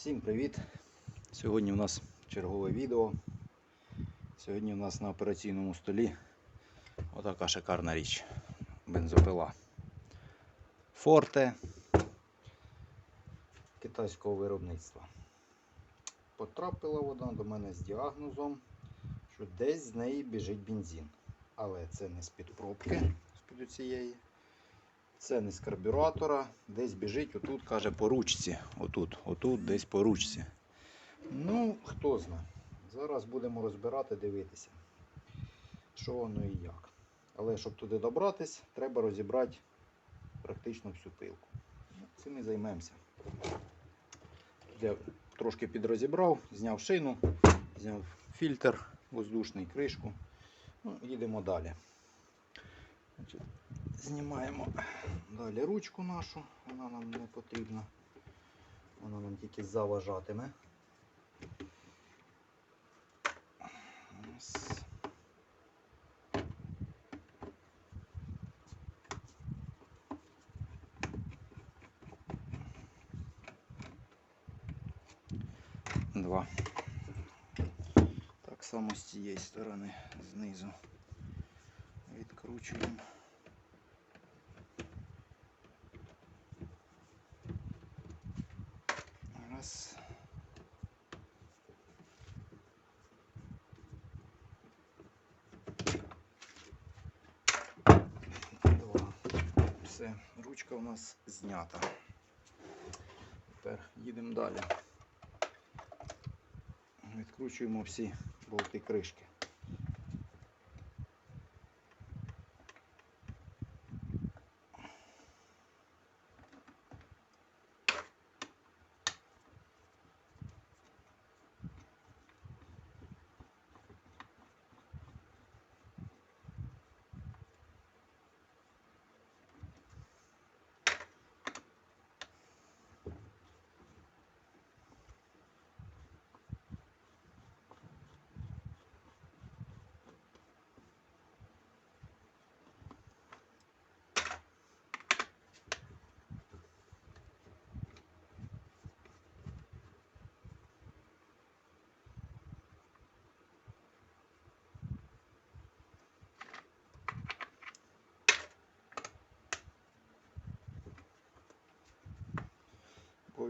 Всім привіт! Сьогодні у нас чергове відео. Сьогодні у нас на операційному столі отака шикарна річ. Бензопила. Форте китайського виробництва. Потрапила вона до мене з діагнозом, що десь з неї біжить бензин. Але це не з-під пробки, з-під цієї. Це не з карбюратора, десь біжить, отут каже по ручці. Отут, отут, десь по ручці. Ну, хто знає. Зараз будемо розбирати, дивитися, що воно і як. Але щоб туди добратись, треба розібрати практично всю пилку. Ну, Цим і займемося. Я трошки підрозібрав, зняв шину, зняв фільтр воздушний, кришку. Ну, їдемо далі. Знімаємо далі ручку нашу, вона нам не потрібна. Вона нам тільки заважатиме. Два. Так само з цієї сторони знизу відкручуємо. Раз. Два. Все, ручка у нас знята. Тепер їдемо далі. Відкручуємо всі болти кришки.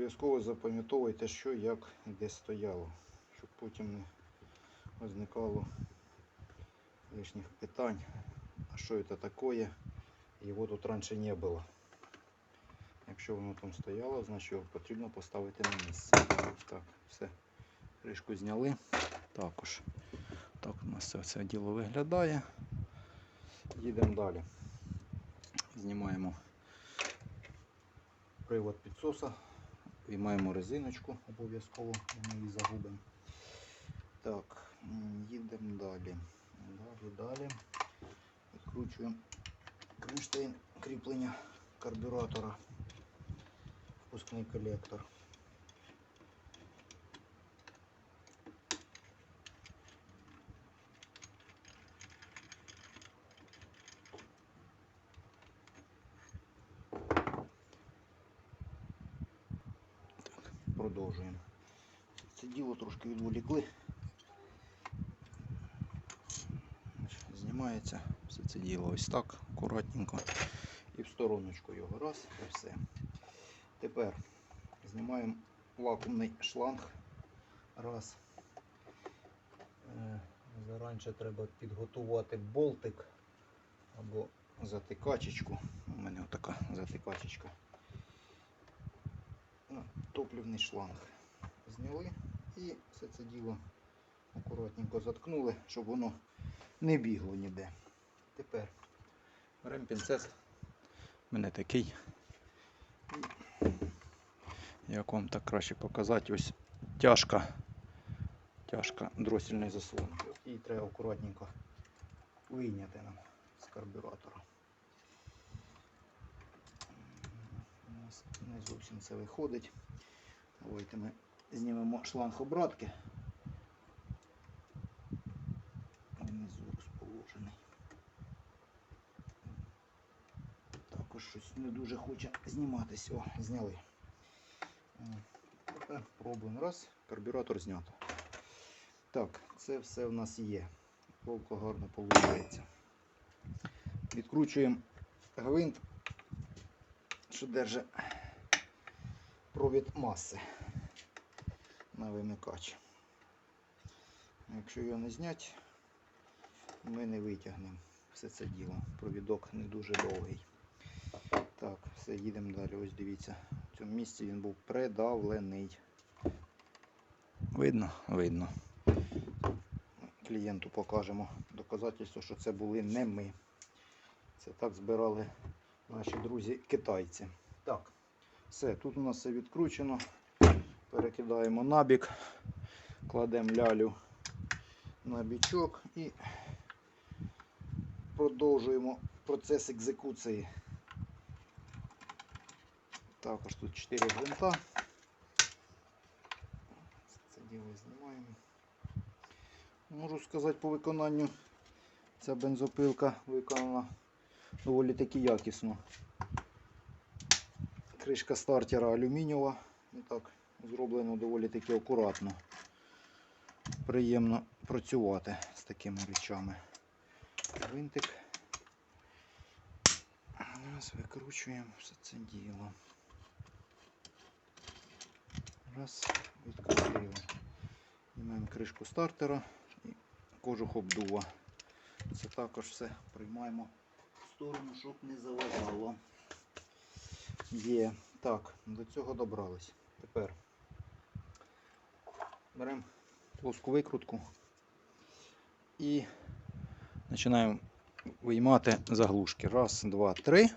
Обов'язково запам'ятовуйте, що як і де стояло, щоб потім не виникало лишніх питань. А що це таке? Його тут раніше не було. Якщо воно там стояло, значить його потрібно поставити на місце. Так, все. Кришку зняли. Також. Так у нас це все діло виглядає. Їдемо далі. Знімаємо привод підсоса. Виймаємо резиночку обов'язково, ми її загубимо. Так, їдемо далі. Далі, далі. Відкручуємо кронштейн кріплення карбюратора, впускний колектор. Так, продовжуємо. Це діло трошки відволікли. Знімається все це діло ось так, акуратненько. І в стороночку його. Раз і все. Тепер знімаємо вакуумний шланг. Раз. Е, Заранче треба підготувати болтик або затикачечку. У мене отака затикачечка. Ну, топливний шланг. Зняли і все це діло акуратненько заткнули, щоб воно не бігло ніде. Тепер беремо. У мене такий. Як вам так краще показати, ось тяжка, тяжка дросільної заслонки. Її треба акуратненько вийняти нам з карбюратора. У не зовсім це виходить. Давайте ми знімемо шланг обратки. Внизу розположений. Також щось не дуже хоче зніматись. О, зняли. М, Пробуємо. Раз, карбюратор знято. Так, це все в нас є. Полко гарно виходить. Відкручуємо гвинт, що держить провід маси на вимикач. Якщо його не зняти, ми не витягнемо все це діло. Провідок не дуже довгий. Так, все, їдемо далі. Ось дивіться. В цьому місці він був придавлений. Видно? Видно. Клієнту покажемо доказательство, що це були не ми. Це так збирали наші друзі китайці. Так, все, тут у нас все відкручено. Перекидаємо на бік, кладемо лялю на бічок і продовжуємо процес екзекуції. Також тут 4 гвинта. Це діло знімаємо. Можу сказати по виконанню ця бензопилка виконана доволі таки якісно. Кришка стартера алюмінієва. Так зроблено доволі таки акуратно. Приємно працювати з такими речами. Гвинтик. Раз, викручуємо все це діло. Раз, відкрутили. Знімаємо кришку стартера і кожух обдува. Це також все приймаємо в сторону, щоб не заважало. Є. Так, до цього добрались. Тепер беремо плоску викрутку і починаємо виймати заглушки. Раз, два, три.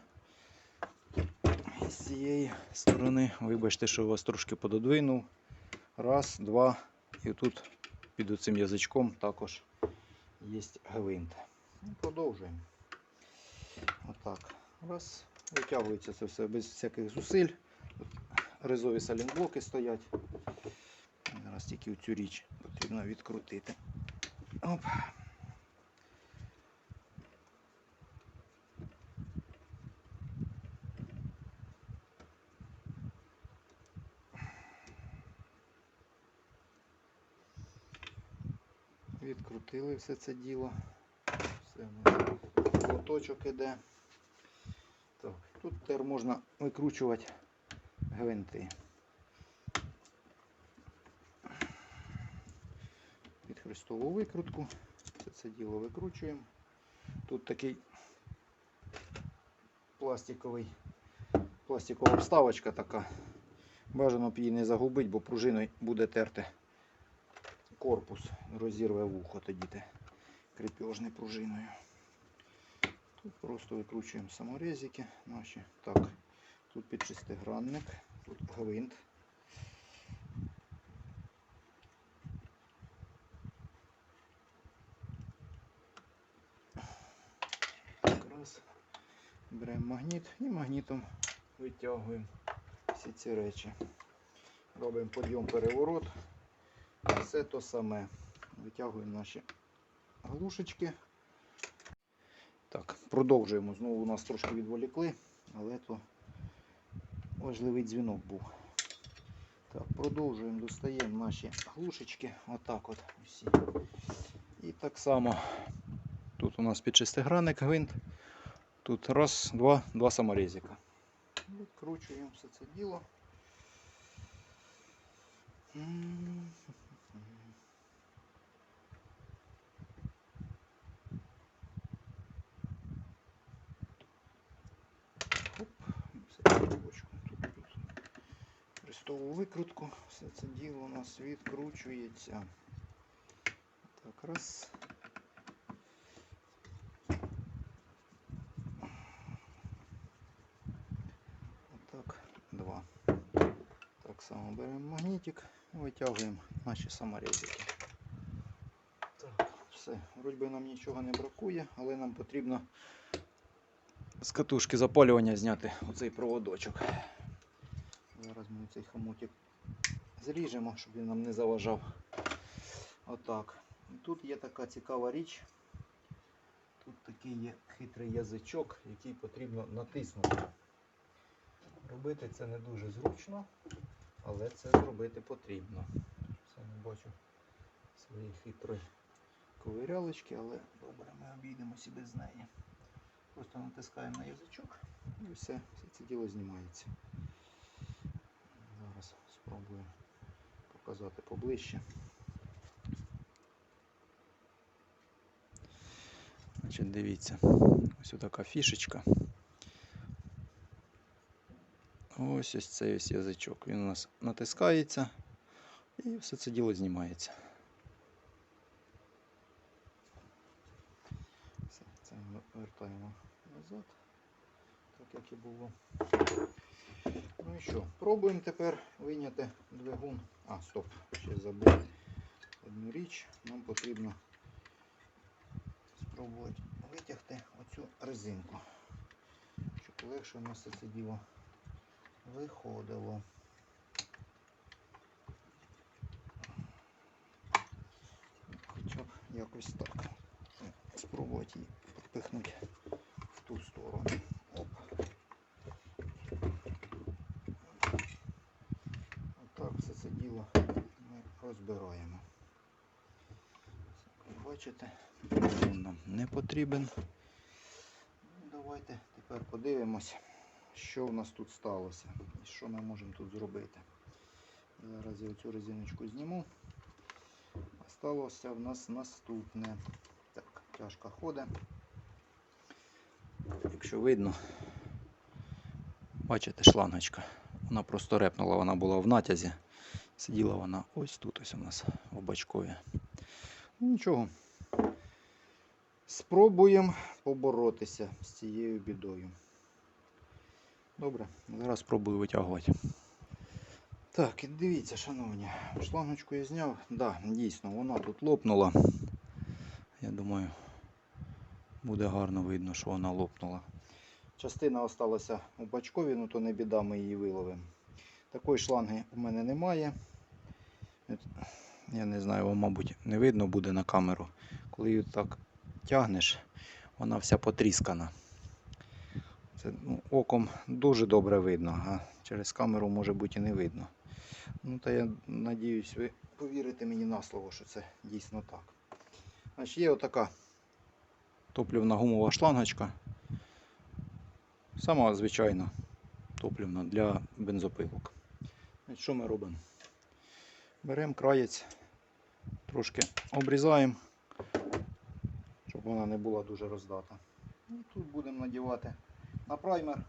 З цієї сторони, вибачте, що вас трошки пододвинув. Раз, два. І тут під оцим язичком також є гвинт. Ну, Продовжуємо. Отак. Раз. Витягується це все без всяких зусиль. Тут резові салінблоки стоять. Зараз тільки цю річ потрібно відкрутити. Оп. Відкрутили все це діло. Все лоточок іде. Тут тепер можна викручувати гвинти. Під хрестову викрутку. Все це діло викручуємо. Тут такий пластиковий, пластикова вставочка така. Бажано б її не загубити, бо пружиною буде терти корпус, розірве вухо тоді те пружиною. Просто викручуємо саморезики наші. Так, тут під шестигранник, тут гвинт. Беремо магніт і магнітом витягуємо всі ці речі. Робимо подйом переворот. Все то саме. Витягуємо наші глушечки. Так, продовжуємо. Знову нас трошки відволікли, але то важливий дзвінок був. Так, продовжуємо, достаємо наші глушечки. Отак от усі. І так само тут у нас під шестигранник гвинт. Тут раз, два, два саморезика. Відкручуємо все це діло. М. Оп, все трубочку. Тут, тут хрестову викрутку. Все це діло у нас відкручується. Так, раз. Отак, два. Так само беремо магнітик і витягуємо наші саморезики. Так, все. Вроді би нам нічого не бракує, але нам потрібно з катушки запалювання зняти оцей проводочок. Зараз ми цей хомутик зріжемо, щоб він нам не заважав. Отак. Тут є така цікава річ. Тут такий є хитрий язичок, який потрібно натиснути. Робити це не дуже зручно. Але це зробити потрібно. Це не бачу свої хитрої ковирялочки, але добре, ми обійдемося без неї. Просто натискаємо на язичок і все, все це діло знімається. Спробую показати поближче. Значить, дивіться, ось така фішечка. Ось ось цей ось язичок. Він у нас натискається і все це діло знімається. Все, це ми вертаємо назад, так як і було. Ну і що, пробуємо тепер вийняти двигун. А, стоп, ще забув одну річ. Нам потрібно спробувати витягти оцю резинку, щоб легше у нас це діло виходило. Хоча б якось так. Спробувати її підпихнути в ту сторону. Оп. Отак все це діло Як Бачите, він нам не потрібен. Давайте тепер подивимось, що в нас тут сталося і що ми можемо тут зробити. Зараз я цю резиночку зніму. Осталося в нас наступне. Так, тяжко ходить. Якщо видно, бачите, шлангочка. Вона просто репнула, вона була в натязі. Сиділа вона ось тут, ось у нас в бачкові. Ну, нічого. Спробуємо поборотися з цією бідою. Добре, зараз спробую витягувати. Так, і дивіться, шановні, шлангочку я зняв. Да, дійсно, вона тут лопнула. Я думаю, буде гарно видно, що вона лопнула. Частина осталася у бачкові, ну то не біда, ми її виловимо. Такої шланги у мене немає. Я не знаю, вам, мабуть, не видно буде на камеру. Коли її так тягнеш, вона вся потріскана. Це ну, оком дуже добре видно, а через камеру може бути і не видно. Ну, та я надіюсь, ви повірите мені на слово, що це дійсно так. Значить, є отака топлівна гумова шлангочка. Сама звичайна топлівна для бензопилок. Що ми робимо? Беремо краєць, трошки обрізаємо, щоб вона не була дуже роздата. І тут будемо надівати на праймер.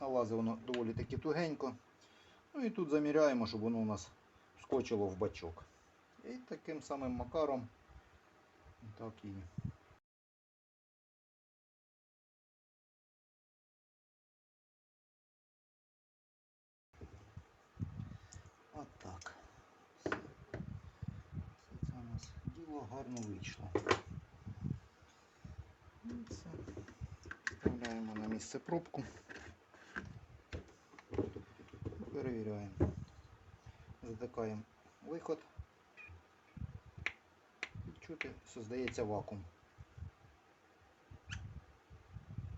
Налазить воно доволі таки тугенько. Ну і тут заміряємо, щоб воно у нас вскочило в бачок. І таким самим макаром так і От так. Все. Все це у нас діло гарно вийшло. Все. Вставляємо на місце пробку. Перевіряємо. Затикаємо виход. І чути, создається вакуум.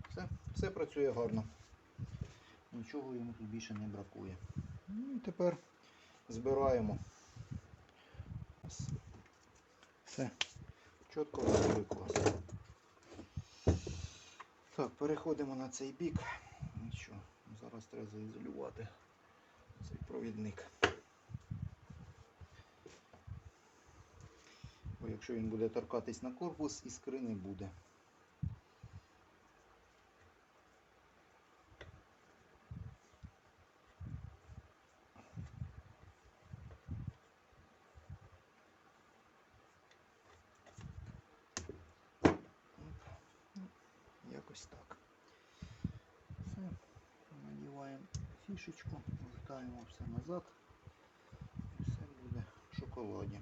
Все, все працює гарно. Нічого йому тут більше не бракує. Ну і тепер збираємо. Ось. Все. Чітко готовий. Так, переходимо на цей бік. Нічого, зараз треба заізолювати цей провідник. Бо якщо він буде торкатись на корпус, іскри не буде. Оп. Ну, Якось так. Все. Надіваємо фішечку, вертаємо все назад. І все буде в шоколаді.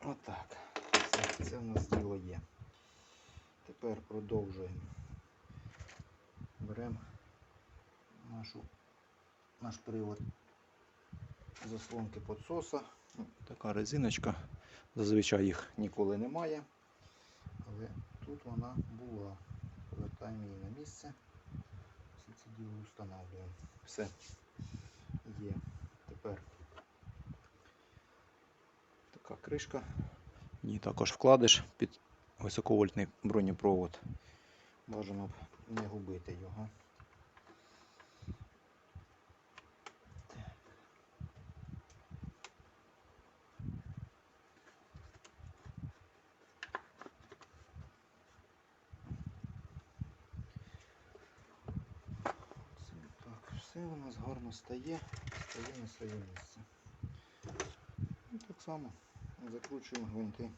Отак. Все, це в нас діло є. Тепер продовжуємо. Беремо нашу, наш привод заслонки підсоса. Ну, Така резиночка. Зазвичай їх ніколи немає. Але тут вона була. Повертаємо її на місце. Все це діло встановлюємо. Все є. Тепер така кришка. Ній також вкладиш під високовольтний бронепровод. Бажано б не губити його. Так. Це так, все у нас гарно стає, стає на своє місце. І так само закручуємо гвинти.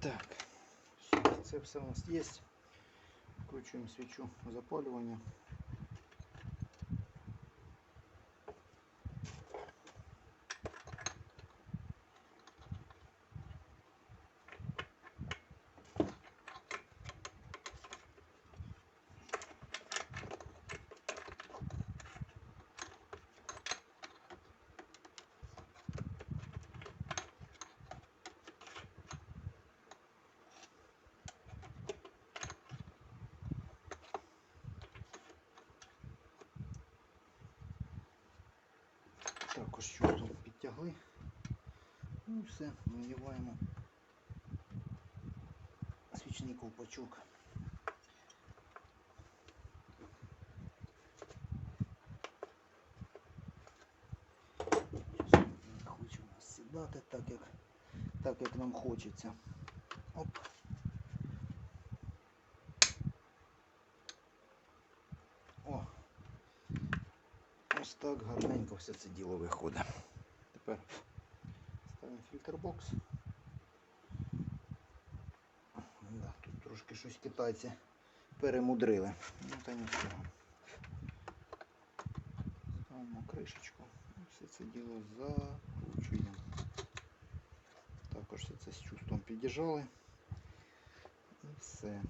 Так, це все у нас є. Вкручуємо свічу запалювання. Також чувством підтягли. Ну і все, виливаємо свічний ковпачок. Хочемо сідати так, як, так, як нам хочеться. Оп. О, Ось так гарненько все це діло виходить. Тепер ставимо. Да, тут трошки щось китайці перемудрили. Ну та нічого. Ставимо кришечку. Все це діло закручуємо. Також все це з чувством підіжали. І все.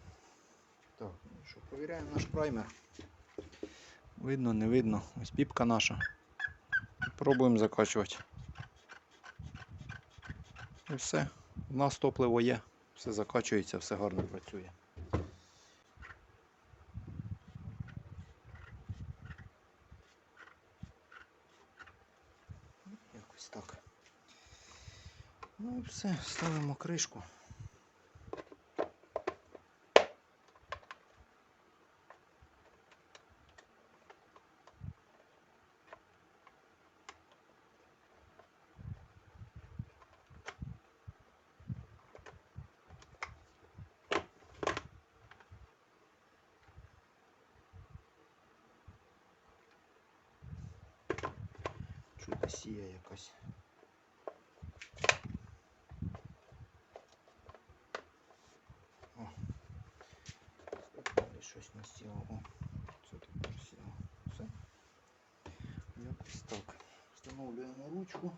Так, ну що, провіряємо наш праймер. Видно, не видно. Ось піпка наша. Пробуємо закачувати. І все. У нас топливо є. Все закачується, все гарно працює. Якось так. Ну і все, ставимо кришку. Чудо сія якась. О. Далі щось не сіло. О, це тепер сіло. Все. Якось так. Встановлюємо ручку.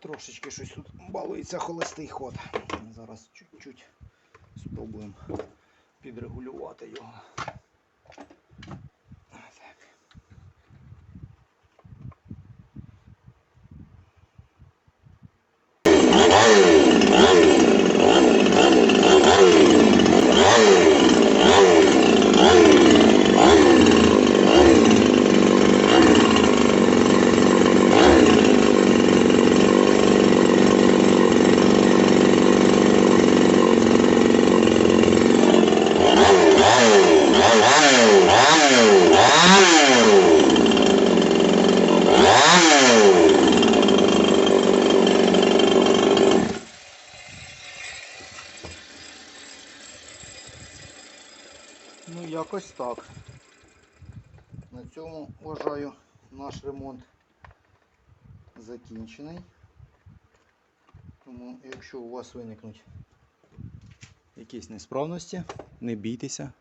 Трошечки щось тут балується холостий ход. Зараз чуть-чуть спробуємо підрегулювати його. Так. Ну, якось так. Цьому вважаю наш ремонт закінчений. Тому, якщо у вас виникнуть якісь несправності, не бійтеся,